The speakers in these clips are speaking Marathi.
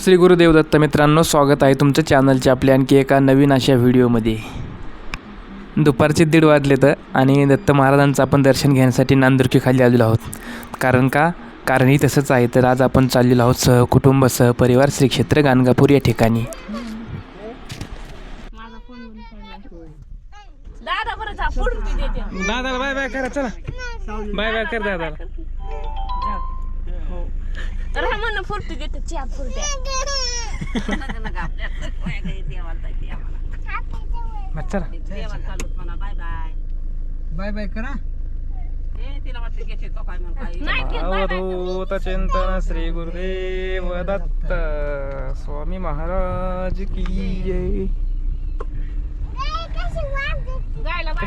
श्री गुरुदेव दत्त मित्रांनो स्वागत आहे तुमचं चॅनलच्या आपल्या आणखी एका नवीन अशा व्हिडिओमध्ये दुपारचे दीड वाजले तर आणि दत्त महाराजांचं आपण दर्शन घेण्यासाठी नांदुरकी खाली आलेलो आहोत. कारण का? कारणही तसंच आहे. तर आज आपण चाललेलो आहोत सहकुटुंब सहपरिवार श्री क्षेत्र गाणगापूर या ठिकाणी. दादा बाय बाय करा चला. बाय बाय कर दादाला. राहा म्हणून फुरटी देते चहा फुरट्या चला. बाय बाय करा. Bye bye. अवधूत चिंतन श्री गुरुदेव दत्त स्वामी महाराज की जय. गायला बाय.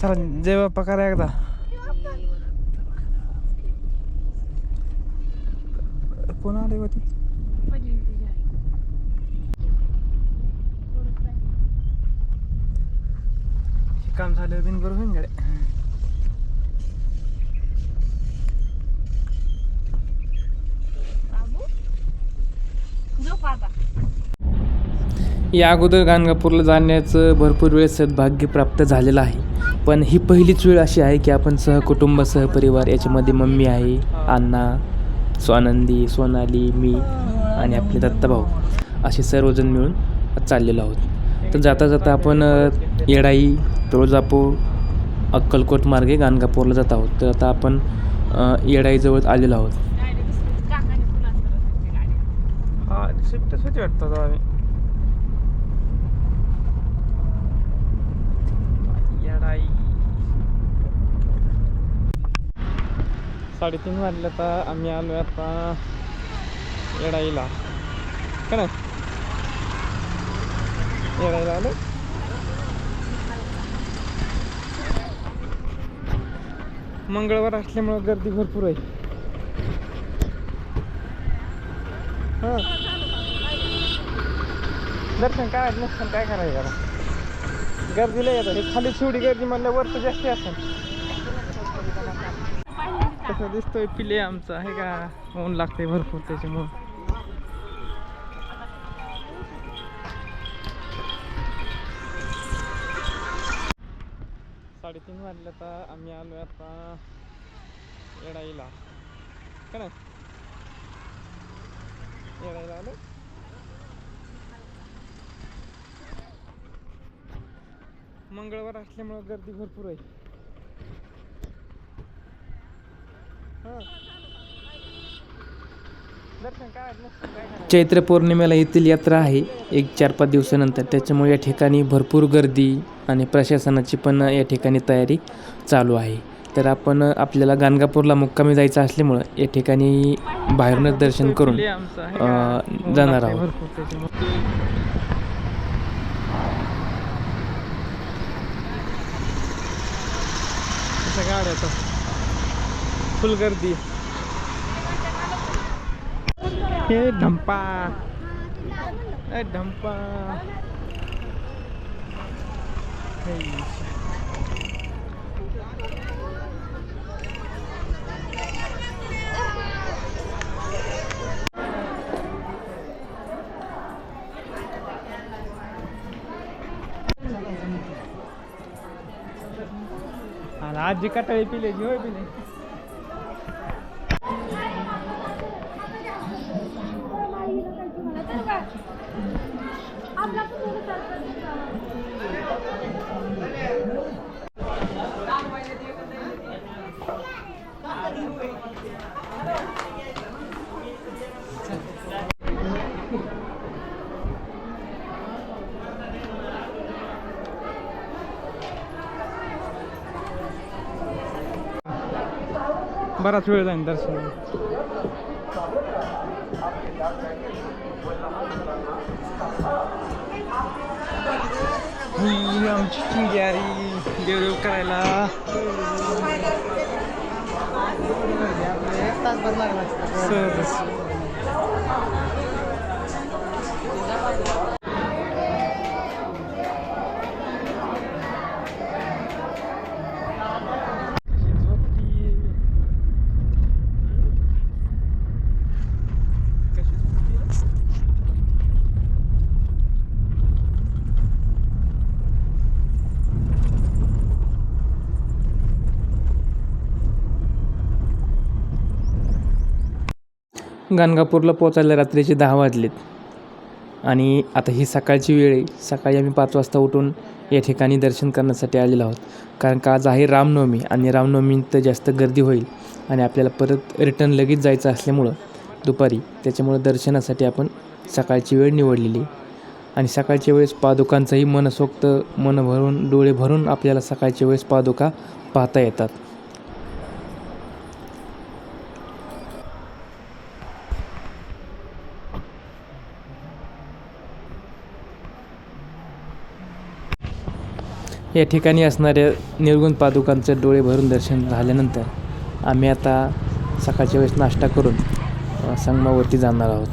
चला जय बाप्पा करा एकदा. कोण आले होती काम झालं बिनभर होईन गाड्या. या अगोदर गाणगापूरला जाण्याचं भरपूर वेळ सद्भाग्य प्राप्त झालेलं आहे. पण ही पहिलीच वेळ अशी आहे की आपण सहकुटुंब सहपरिवार याच्यामध्ये मम्मी आहे अण्णा स्वानंदी सोनाली मी आणि आपले दत्ताभाऊ असे सर्वजण मिळून चाललेलो आहोत. तर जाता जाता आपण येडाई तुळजापूर अक्कलकोट मार्गे गाणगापूरला जात आहोत. तर आता आपण येडाईजवळ आलेलो आहोत. आई साडेतीन वाजले आता आम्ही आलो आता येडाईला. का नाही? येडाईला आलो मंगळवार असल्यामुळं गर्दी भरपूर आहे. हां. दर्शन काय नसतं काय करायचं? आता गर्दीला येतात. हे खाली शिवडी गर्दी म्हणल्या वर तर जास्ती असेल. तसं दिसतोय पिले आमचा. आहे का ऊन लागते भरपूर त्याच्यामुळं. साडेतीन वाजले आता. आम्ही आलो आता येडाईला. का नाही? येडाईला आलो मंगळवार असल्यामुळं गर्दी भरपूर आहे? चैत्र पौर्णिमेला येथील यात्रा आहे. एक चार पाच दिवसानंतर. त्याच्यामुळे या ठिकाणी भरपूर गर्दी आणि प्रशासनाची पण या ठिकाणी तयारी चालू आहे. तर आपण आपल्याला गाणगापूरला मुक्कामी जायचं असल्यामुळं या ठिकाणी बाहेरूनच दर्शन करून जाणार आहोत. आता. फुल गर्दी. हे ढंपा ढंपा आजी कटाळी पिले होय पिले. बराच वेळ जाईल दर्शन. ही आमची चिंग्यारी देवदेव करायला. सहज. गाणगापूरला पोचायला रात्रीचे दहा वाजलेत. आणि आता ही सकाळची वेळ आहे. सकाळी आम्ही पाच वाजता उठून या ठिकाणी दर्शन करण्यासाठी आलेलो आहोत. कारण का आज आहे रामनवमी आणि रामनवमीत तर जास्त गर्दी होईल आणि आपल्याला परत रिटर्न लगेच जायचं असल्यामुळं दुपारी. त्याच्यामुळं दर्शनासाठी आपण सकाळची वेळ निवडलेली. आणि सकाळच्या वेळेस पादुकांचंही मनसोक्त मन भरून डोळे भरून आपल्याला सकाळच्या वेळेस पादुका पाहता येतात. या ठिकाणी असणाऱ्या निर्गुण पादुकांचं डोळे भरून दर्शन झाल्यानंतर आम्ही आता सकाळच्या वेळेस नाश्ता करून संगमावरती जाणार आहोत.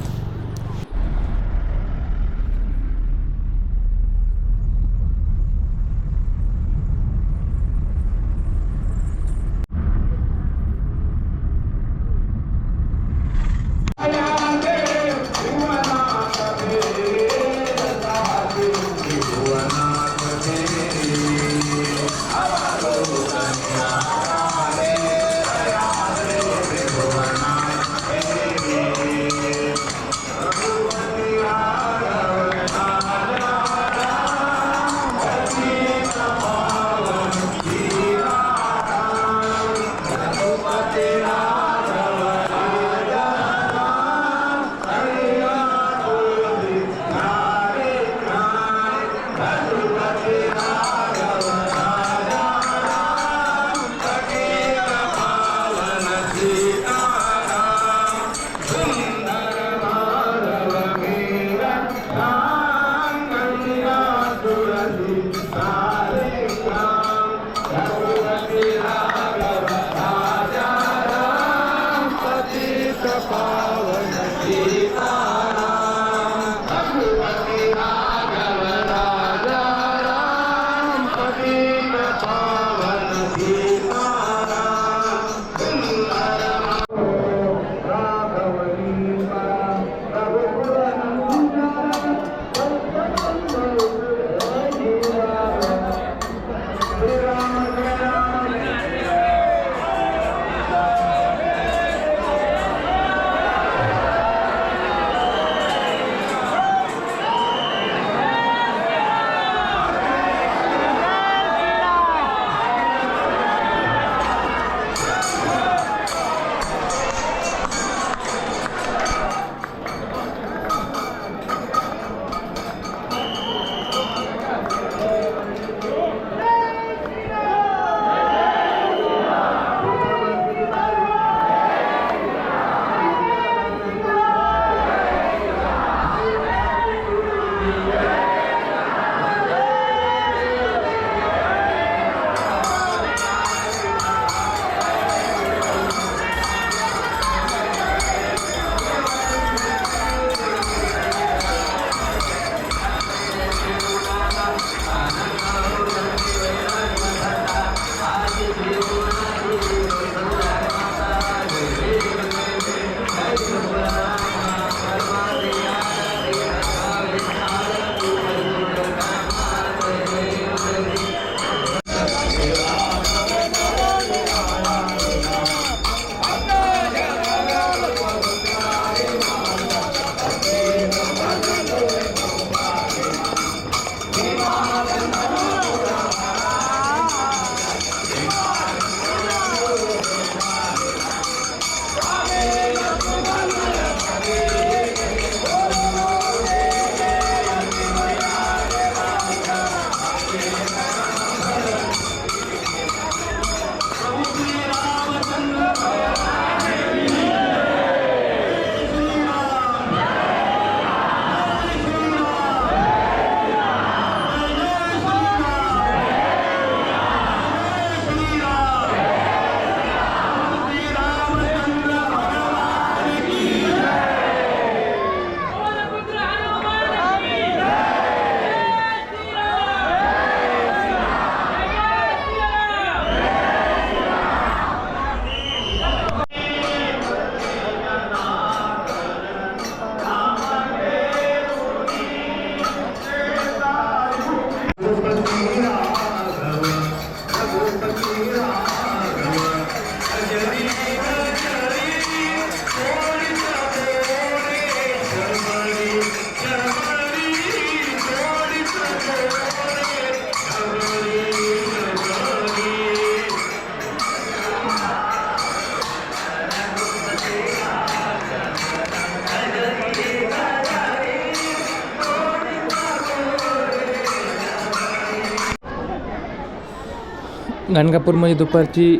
गाणगापूरमध्ये दुपारची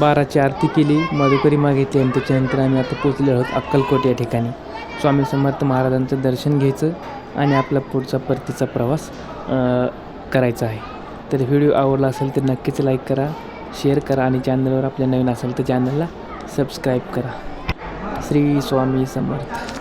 बाराची आरती केली. मधुकरी मागितली आणि त्याच्यानंतर आम्ही आता पोचलेलो आहोत अक्कलकोट या ठिकाणी. स्वामी समर्थ महाराजांचं दर्शन घ्यायचं आणि आपला पुढचा परतीचा प्रवास करायचा आहे. तर व्हिडिओ आवडला असेल तर नक्कीच लाईक करा शेअर करा आणि चॅनलवर आपल्या नवीन असेल तर चॅनलला सबस्क्राईब करा. श्री स्वामी समर्थ.